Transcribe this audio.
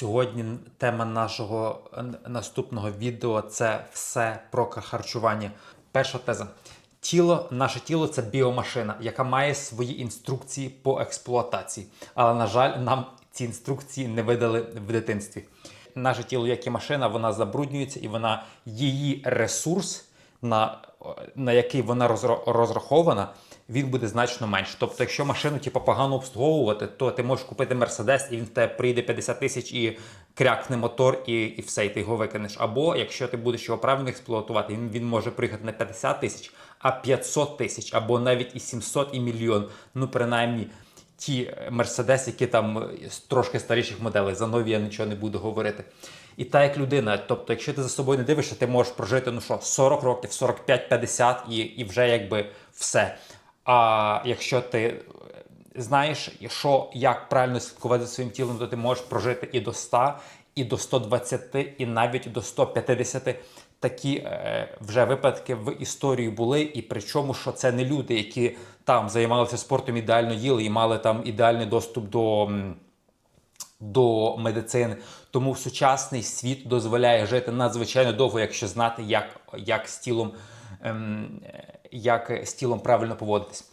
Сьогодні тема нашого е, наступного відео це все про харчування. Перша теза. Тіло, наше тіло це біомашина, яка має свої інструкції по експлуатації. Але, на жаль, нам ці інструкції не видали в дитинстві. Наше тіло, як і машина, вона забруднюється і вона її ресурс, на, на який вона розра- розрахована, він буде значно менше. Тобто, якщо машину типу, погано обслуговувати, то ти можеш купити Мерседес, і він в тебе прийде 50 тисяч і крякне мотор, і, і все, і ти його викинеш. Або якщо ти будеш його правильно експлуатувати, він, він може приїхати не 50 тисяч, а 500 тисяч, або навіть і 700, і мільйон. Ну, принаймні. Ті Мерседес, які там е, з трошки старіших моделей, за нові я нічого не буду говорити. І та як людина, тобто, якщо ти за собою не дивишся, ти можеш прожити ну що, 40 років, 45-50 і, і вже якби все. А якщо ти знаєш, що як правильно слідкувати за своїм тілом, то ти можеш прожити і до 100, і до 120, і навіть до 150. Такі е, вже випадки в історії були, і причому, що це не люди, які там займалися спортом, ідеально їли і мали там ідеальний доступ до. до медицини. Тому сучасний світ дозволяє жити надзвичайно довго, якщо знати, як, як, з, тілом, е, як з тілом правильно поводитись.